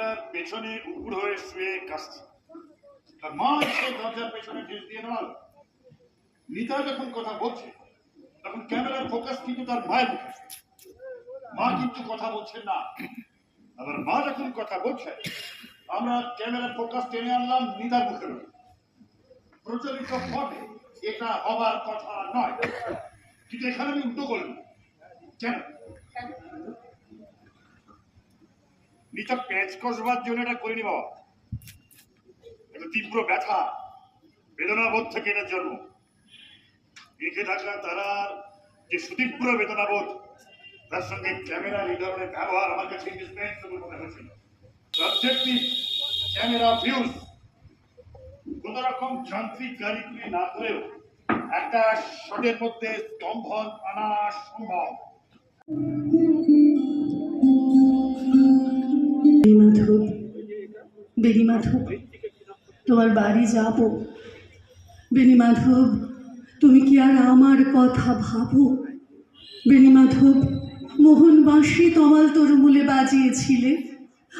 ক্যামেরার পেছনে উপুর হয়ে শুয়ে কাশছে। তার মা এসে দরজার পেছনে ঢিল দিয়ে নেওয়াল নিতা যখন কথা বলছে, তখন ক্যামেরার ফোকাস কিন্তু তার মায়ের মা কিন্তু কথা বলছে না। আবার মা যখন কথা বলছে, আমরা ক্যামেরার ফোকাস টেনে আনলাম নিতার মুখের প্রচলিত পথে এটা হবার কথা নয়। কিন্তু এখানে আমি উল্টো করলাম। কেন? নিচা প্যাঁচ কষবার জন্য এটা করিনি বাবা। এটা তীব্র ব্যথা, বেদনাবোধ থেকে এটা জন্ম। দেখে থাকা তারা যে সুতীব্র বেদনাবোধ, তার সঙ্গে ক্যামেরার এই ধরনের ব্যবহার আমার কাছে মনে হয়েছিল। সাবজেক্টিভ ক্যামেরা ভিউজ কোন রকম যান্ত্রিক কারিগরি না করেও একটা শটের মধ্যে স্তম্ভন আনা সম্ভব। বেণীমাধব তোমার বাড়ি যাব। বেণীমাধব তুমি কি আর আমার কথা ভাবো? বেণীমাধব মোহন বাঁশি তমাল তরুমূলে বাজিয়েছিলে।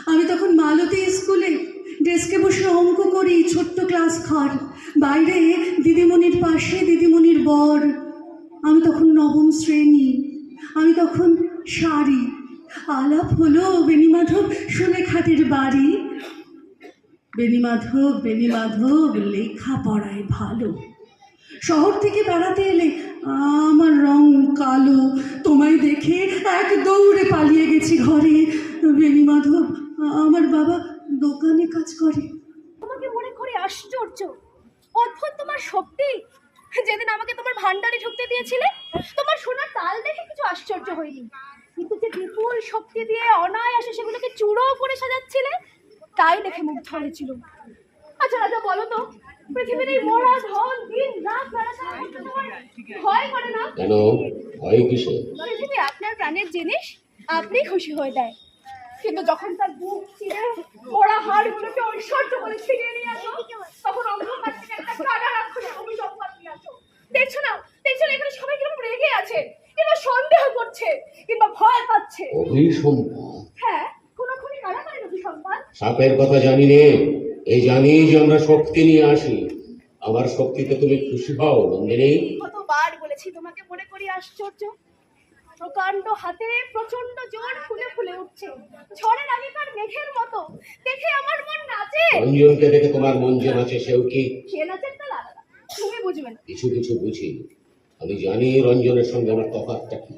আমি তখন মালতী স্কুলে ডেস্কে বসে অঙ্ক করি ছোট্ট ক্লাস ঘর। বাইরে দিদিমণির পাশে দিদিমণির বর। আমি তখন নবম শ্রেণি, আমি তখন শাড়ি আলাপ হলো বেণীমাধব সুলেখাটির বাড়ি। বেণীমাধব বেণীমাধব লেখাপড়ায় ভালো। শহর থেকে বেড়াতে এলে আমার রং কালো। তোমায় দেখে এক দৌড়ে পালিয়ে গেছি ঘরে। বেণীমাধব আমার বাবা দোকানে কাজ করে। তোমাকে মনে করে আশ্চর্য। অদ্ভুত তোমার শক্তি। যেদিন আমাকে তোমার ভান্ডারে ঢুকতে দিয়েছিলে, তোমার সোনার তাল দেখে কিছু আশ্চর্য হয়নি। কিন্তু যে বিপুল শক্তি দিয়ে অনায়াসে সেগুলোকে চূড়ো করে সাজাচ্ছিলে তাই দেখে মুগ্ধ হয়েছিল। আচ্ছা রাজা বলো তো পৃথিবীর এই মরা ধন দিন রাত ভয় করে না? কেন? ভয় কিসে পৃথিবী আপনার প্রাণের জিনিস আপনি খুশি হয়ে দেয়। কিন্তু যখন তার বুক চিরে ওরা হাড়গুলোকে ঐশ্বর্য বলে ছিনিয়ে নিয়ে আসো তখন অন্ধকার থেকে একটা কাটা রাক্ষসের অভিশাপ নিয়ে আসো। দেখছ না? দেখছ না? এখানে সবাই কীরকম রেগে আছে। কিংবা সন্দেহ করছে কিংবা ভয় পাচ্ছে। হ্যাঁ কোনো খুনি কারা করেন অভিসম্পাদ সাপের কথা জানি নে এই জানি যে আমরা শক্তি নিয়ে আসি আমার শক্তিতে তুমি খুশি হও নন্দিনী। কতবার বলেছি তোমাকে মনে করি আশ্চর্য। প্রকাণ্ড হাতে প্রচণ্ড জোর ফুলে ফুলে উঠছে। ঝড়ের আগেকার মেঘের মতো। দেখে আমার মন নাচে। রঞ্জনকে দেখে তোমার মন যে নাচে সেও কি? সে নাচের তাল আলাদা। তুমি বুঝবে না। কিছু কিছু বুঝি। আমি জানি রঞ্জনের সঙ্গে আমার তফাৎটা কি।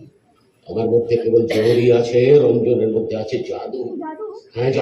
আমার মধ্যে কেবল জোরই আছে রঞ্জনের মধ্যে আছে জাদু। জাদু? হ্যাঁ